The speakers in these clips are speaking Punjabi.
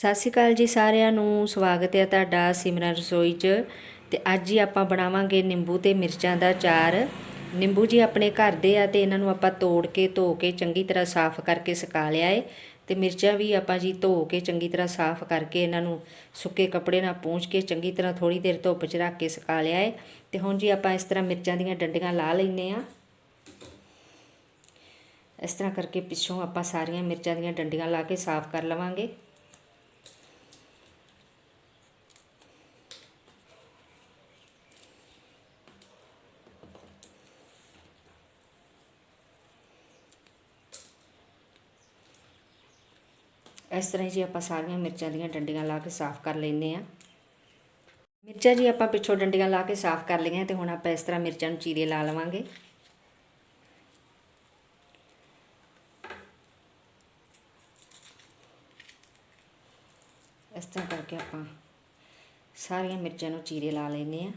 ਸਤਿ ਸ਼੍ਰੀ ਅਕਾਲ ਜੀ ਸਾਰਿਆਂ ਨੂੰ, ਸਵਾਗਤ ਹੈ ਤੁਹਾਡਾ ਸਿਮਰਨ ਰਸੋਈ 'ਚ ਤੇ ਅੱਜ ਹੀ ਆਪਾਂ ਬਣਾਵਾਂਗੇ ਨਿੰਬੂ ਤੇ ਮਿਰਚਾਂ ਦਾ ਚਾਰ ਨਿੰਬੂ ਜੀ ਆਪਣੇ ਘਰ ਦੇ ਆ ਤੇ ਇਹਨਾਂ ਨੂੰ ਆਪਾਂ ਤੋੜ ਕੇ, ਧੋ ਕੇ ਚੰਗੀ ਤਰ੍ਹਾਂ ਸਾਫ਼ ਕਰਕੇ ਸੁਕਾ ਲਿਆ ਏ ਤੇ ਮਿਰਚਾਂ ਵੀ ਆਪਾਂ ਜੀ ਧੋ ਕੇ ਚੰਗੀ ਤਰ੍ਹਾਂ ਸਾਫ਼ ਕਰਕੇ ਇਹਨਾਂ ਨੂੰ ਸੁੱਕੇ ਕੱਪੜੇ ਨਾਲ ਪੂੰਝ ਕੇ ਚੰਗੀ ਤਰ੍ਹਾਂ ਥੋੜੀ ਦੇਰ ਧੁੱਪ 'ਚ ਰੱਖ ਕੇ ਸੁਕਾ ਲਿਆ ਏ ਤੇ ਹੁਣ ਜੀ ਆਪਾਂ ਇਸ ਤਰ੍ਹਾਂ ਮਿਰਚਾਂ ਦੀਆਂ ਡੰਡੀਆਂ ਲਾ ਲੈਨੇ ਆ ਇਸ ਤਰ੍ਹਾਂ ਕਰਕੇ ਪਿੱਛੋਂ ਆਪਾਂ ਸਾਰੀਆਂ ਮਿਰਚਾਂ ਦੀਆਂ ਡੰਡੀਆਂ ਲਾ ਕੇ ਸਾਫ਼ ਕਰ ਲਵਾਂਗੇ। ਇਸ ਤਰ੍ਹਾਂ ਹੀ ਜੀ ਆਪਾਂ ਸਾਰੀਆਂ ਮਿਰਚਾਂ ਦੀਆਂ ਡੰਡੀਆਂ ਲਾ ਕੇ ਸਾਫ਼ ਕਰ ਲੈਂਦੇ ਆ ਮਿਰਚਾਂ ਜੀ ਆਪਾਂ ਪਿੱਛੋਂ ਡੰਡੀਆਂ ਲਾ ਕੇ ਸਾਫ਼ ਕਰ ਲਈਆਂ ਤੇ ਹੁਣ ਆਪਾਂ ਇਸ ਤਰ੍ਹਾਂ ਮਿਰਚਾਂ ਨੂੰ ਚੀਰੇ ਲਾ ਲਵਾਂਗੇ। ਇਸ ਤਰ੍ਹਾਂ ਕਰਕੇ ਆਪਾਂ ਸਾਰੀਆਂ ਮਿਰਚਾਂ ਨੂੰ ਚੀਰੇ ਲਾ ਲੈਨੇ ਆ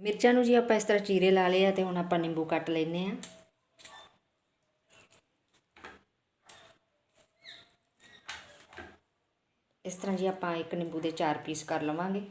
ਮਿਰਚਾਂ ਨੂੰ ਜੀ ਆਪਾਂ ਇਸ ਤਰ੍ਹਾਂ ਚੀਰੇ ਲਾ ਲਏ ਆ ਤੇ ਹੁਣ ਆਪਾਂ ਨਿੰਬੂ ਕੱਟ ਲੈਨੇ ਆ ਇਸ ਤਰ੍ਹਾਂ ਜੀ ਆਪਾਂ ਇੱਕ ਨਿੰਬੂ ਦੇ ਚਾਰ ਪੀਸ ਕਰ ਲਵਾਂਗੇ।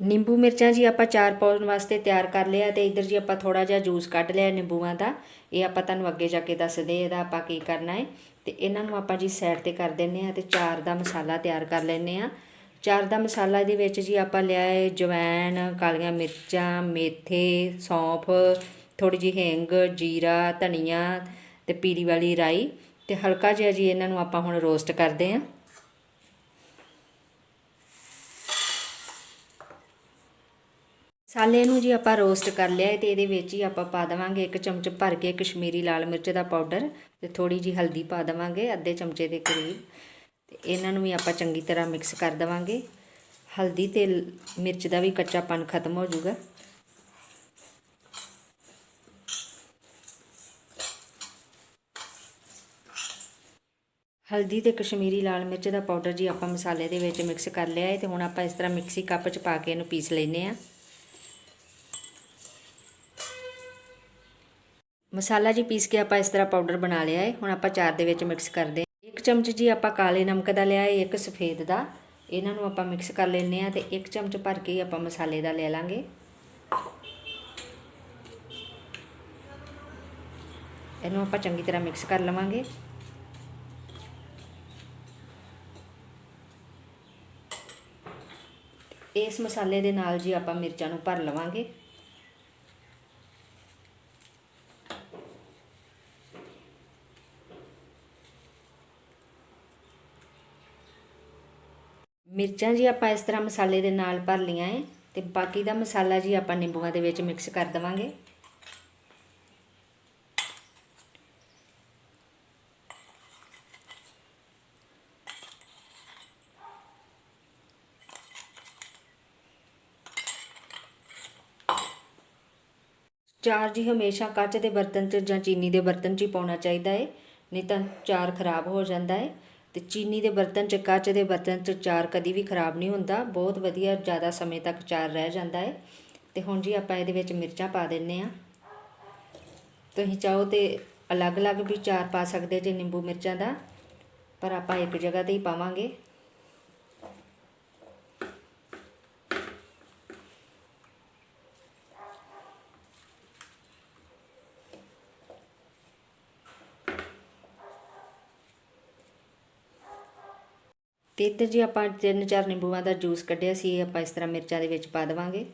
ਨਿੰਬੂ ਮਿਰਚਾਂ ਜੀ ਆਪਾਂ ਚਾਰ ਪਾਉਣ ਵਾਸਤੇ ਤਿਆਰ ਕਰ ਲਿਆ ਤੇ ਇਧਰ ਜੀ ਆਪਾਂ ਥੋੜਾ ਜਿਹਾ ਜੂਸ ਕੱਢ ਲਿਆ ਨਿੰਬੂਆਂ ਦਾ। ਇਹ ਆਪਾਂ ਤੁਹਾਨੂੰ ਅੱਗੇ ਜਾ ਕੇ ਦੱਸਦੇ ਇਹਦਾ ਆਪਾਂ ਕੀ ਕਰਨਾ ਹੈ। ਤੇ ਇਹਨਾਂ ਨੂੰ ਆਪਾਂ ਜੀ ਸਾਈਡ ਤੇ ਕਰ ਦਿੰਨੇ ਆ ਤੇ ਚਾਰ ਦਾ ਮਸਾਲਾ ਤਿਆਰ ਕਰ ਲੈਨੇ ਆ ਚਾਰ ਦਾ ਮਸਾਲਾ ਦੇ ਵਿੱਚ ਜੀ ਆਪਾਂ ਲਿਆ ਹੈ ਜਵੈਣ, ਕਾਲੀਆਂ ਮਿਰਚਾਂ, ਮੇਥੇ, ਸੌਂਫ ਥੋੜੀ ਜਿਹੀ ਹਿੰਗ, ਜੀਰਾ, ਧਨੀਆ ਤੇ ਪੀਲੀ ਵਾਲੀ ਰਾਈ ਤੇ ਹਲਕਾ ਜਿਹਾ ਜੀ ਇਹਨਾਂ ਨੂੰ ਆਪਾਂ ਹੁਣ ਰੋਸਟ ਕਰਦੇ ਆਂ ਸਾਲੇ ਨੂੰ ਜੀ ਆਪਾਂ ਰੋਸਟ ਕਰ ਲਿਆ ਹੈ ਤੇ ਇਹਦੇ ਵਿੱਚ ਹੀ ਆਪਾਂ ਪਾ ਦੇਵਾਂਗੇ ਇੱਕ ਚਮਚ ਭਰ ਕੇ ਕਸ਼ਮੀਰੀ ਲਾਲ ਮਿਰਚ ਦਾ ਪਾਊਡਰ ਤੇ ਥੋੜੀ ਜੀ ਹਲਦੀ ਪਾ ਦੇਵਾਂਗੇ ਅੱਧੇ ਚਮਚੇ ਦੇ ਕਰੀਬ। ਤੇ ਇਹਨਾਂ ਨੂੰ ਵੀ ਆਪਾਂ ਚੰਗੀ ਤਰ੍ਹਾਂ ਮਿਕਸ ਕਰ ਦੇਵਾਂਗੇ। ਹਲਦੀ ਤੇ ਮਿਰਚ ਦਾ ਵੀ ਕੱਚਾਪਨ ਖਤਮ ਹੋ ਜਾਊਗਾ। ਹਲਦੀ ਤੇ ਕਸ਼ਮੀਰੀ ਲਾਲ ਮਿਰਚ ਦਾ ਪਾਊਡਰ ਜੀ ਆਪਾਂ ਮਸਾਲੇ ਦੇ ਵਿੱਚ ਮਿਕਸ ਕਰ ਲਿਆ ਹੈ ਤੇ ਹੁਣ ਆਪਾਂ ਇਸ ਤਰ੍ਹਾਂ ਮਿਕਸੀ ਕੱਪ 'ਚ ਪਾ ਕੇ ਇਹਨੂੰ ਪੀਸ ਲੈਨੇ ਆ। ਮਸਾਲਾ ਜੀ ਪੀਸ ਕੇ ਆਪਾਂ ਇਸ ਤਰ੍ਹਾਂ ਪਾਊਡਰ ਬਣਾ ਲਿਆ ਹੈ। ਹੁਣ ਆਪਾਂ ਚਾਰ ਦੇ ਵਿੱਚ ਮਿਕਸ ਕਰਦੇ ਹਾਂ। ਇੱਕ ਚਮਚ ਜੀ ਆਪਾਂ ਕਾਲੇ ਨਮਕ ਦਾ ਲਿਆ ਹੈ, ਇੱਕ ਸਫੇਦ ਦਾ। ਇਹਨਾਂ ਨੂੰ ਆਪਾਂ ਮਿਕਸ ਕਰ ਲੈਨੇ ਆ ਤੇ ਇੱਕ ਚਮਚ ਭਰ ਕੇ ਆਪਾਂ ਮਸਾਲੇ ਦਾ ਲੈ ਲਾਂਗੇ। ਇਹਨੂੰ ਆਪਾਂ ਚੰਗੀ ਤਰ੍ਹਾਂ ਮਿਕਸ ਕਰ ਲਵਾਂਗੇ। ਇਸ ਮਸਾਲੇ ਦੇ ਨਾਲ ਜੀ ਆਪਾਂ ਮਿਰਚਾਂ ਨੂੰ ਭਰ ਲਵਾਂਗੇ। ਮਿਰਚਾਂ ਜੀ ਆਪਾਂ ਇਸ ਤਰ੍ਹਾਂ ਮਸਾਲੇ ਦੇ ਨਾਲ ਭਰ ਲੀਆਂ ਏ ਤੇ ਬਾਕੀ ਦਾ ਮਸਾਲਾ ਜੀ ਆਪਾਂ ਨਿੰਬੂਆਂ ਦੇ ਵਿੱਚ ਮਿਕਸ ਕਰ ਦਵਾਂਗੇ। ਚਾਰ ਜੀ ਹਮੇਸ਼ਾ ਕੱਚ ਦੇ ਬਰਤਨ 'ਚ ਜਾਂ ਚੀਨੀ ਦੇ ਬਰਤਨ 'ਚ ਹੀ ਪਾਉਣਾ ਚਾਹੀਦਾ ਹੈ ਨਹੀਂ ਤਾਂ ਚਾਰ ਖਰਾਬ ਹੋ ਜਾਂਦਾ ਹੈ ਤੇ ਚੀਨੀ ਦੇ ਬਰਤਨ 'ਚ ਕੱਚ ਦੇ ਬਰਤਨ 'ਚ ਚਾਰ ਕਦੀ ਵੀ ਖਰਾਬ ਨਹੀਂ ਹੁੰਦਾ, ਬਹੁਤ ਵਧੀਆ ਜ਼ਿਆਦਾ ਸਮੇਂ ਤੱਕ ਚਾਰ ਰਹਿ ਜਾਂਦਾ ਹੈ ਤੇ ਹੁਣ ਜੀ ਆਪਾਂ ਇਹਦੇ ਵਿੱਚ ਮਿਰਚਾਂ ਪਾ ਦਿੰਨੇ ਆ। ਤੁਸੀਂ ਚਾਹੋ ਤੇ ਅਲੱਗ-ਅਲੱਗ ਵੀ ਚਾਰ ਪਾ ਸਕਦੇ ਜੇ ਨਿੰਬੂ ਮਿਰਚਾਂ ਦਾ, ਪਰ ਆਪਾਂ ਇੱਕ ਜਗ੍ਹਾ ਤੇ ਹੀ ਪਾਵਾਂਗੇ। ਤੇ ਇੱਧਰ ਜੀ ਆਪਾਂ ਤਿੰਨ ਚਾਰ ਨਿੰਬੂਆਂ ਦਾ ਜੂਸ ਕੱਢਿਆ ਸੀ, ਇਹ ਆਪਾਂ ਇਸ ਤਰ੍ਹਾਂ ਮਿਰਚਾਂ ਦੇ ਵਿੱਚ ਪਾ ਦੇਵਾਂਗੇ।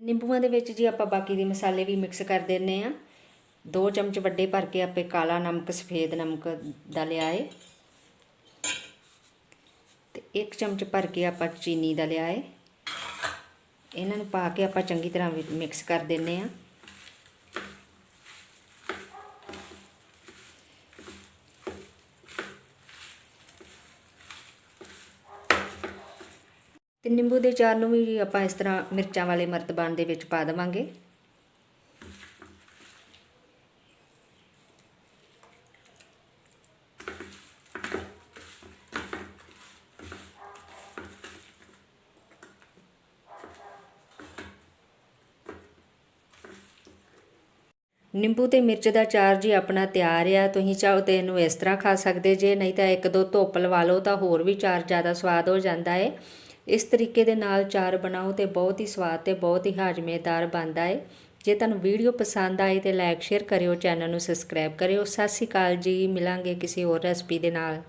ਨਿੰਬੂਆਂ ਦੇ ਵਿੱਚ ਜੀ ਆਪਾਂ ਬਾਕੀ ਦੇ ਮਸਾਲੇ ਵੀ ਮਿਕਸ ਕਰ ਦਿੰਨੇ ਆ ਦੋ ਚਮਚ ਵੱਡੇ ਭਰ ਕੇ ਆਪੇ ਕਾਲਾ ਨਮਕ, ਸਫੇਦ ਨਮਕ ਦਾ ਲਿਆ ਏ ਤੇ ਇੱਕ ਚਮਚ ਭਰ ਕੇ ਆਪਾਂ ਚੀਨੀ ਦਾ ਲਿਆ ਏ ਇਹਨਾਂ ਨੂੰ ਪਾ ਕੇ ਆਪਾਂ ਚੰਗੀ ਤਰ੍ਹਾਂ ਮਿਕਸ ਕਰ ਦਿੰਨੇ ਆ ਤੇ ਨਿੰਬੂ ਦੇ ਚਾਰ ਨੂੰ ਵੀ ਆਪਾਂ ਇਸ ਤਰ੍ਹਾਂ ਮਿਰਚਾਂ ਵਾਲੇ ਮਰਤਬਾਨ ਦੇ ਵਿੱਚ ਪਾ ਦੇਵਾਂਗੇ। ਨਿੰਬੂ ਤੇ ਮਿਰਚ ਦਾ ਚਾਰ ਜੀ ਆਪਣਾ ਤਿਆਰ ਆ, ਤੁਸੀਂ ਚਾਹੋ ਤੇ ਇਹਨੂੰ ਇਸ ਤਰ੍ਹਾਂ ਖਾ ਸਕਦੇ ਜੇ, ਨਹੀਂ ਤਾਂ ਇੱਕ ਦੋ ਧੁੱਪ ਲਵਾ ਲਓ ਤਾਂ ਹੋਰ ਵੀ ਚਾਰ ਜ਼ਿਆਦਾ ਸਵਾਦ ਹੋ ਜਾਂਦਾ ਏ। ਇਸ ਤਰੀਕੇ ਦੇ ਨਾਲ ਚਾਰ ਬਣਾਓ ਤੇ ਬਹੁਤ ਹੀ ਸਵਾਦ ਤੇ ਬਹੁਤ ਹੀ ਹਾਜ਼ਮੇਦਾਰ ਬਣਦਾ ਹੈ ਜੇ ਤੁਹਾਨੂੰ ਵੀਡੀਓ ਪਸੰਦ ਆਈ ਤੇ ਲਾਈਕ ਸ਼ੇਅਰ ਕਰਿਓ ਚੈਨਲ ਨੂੰ ਸਬਸਕ੍ਰਾਈਬ ਕਰਿਓ। ਸਤਿ ਸ਼੍ਰੀ ਅਕਾਲ ਜੀ, ਮਿਲਾਂਗੇ ਕਿਸੇ ਹੋਰ ਰੈਸਪੀ ਦੇ ਨਾਲ।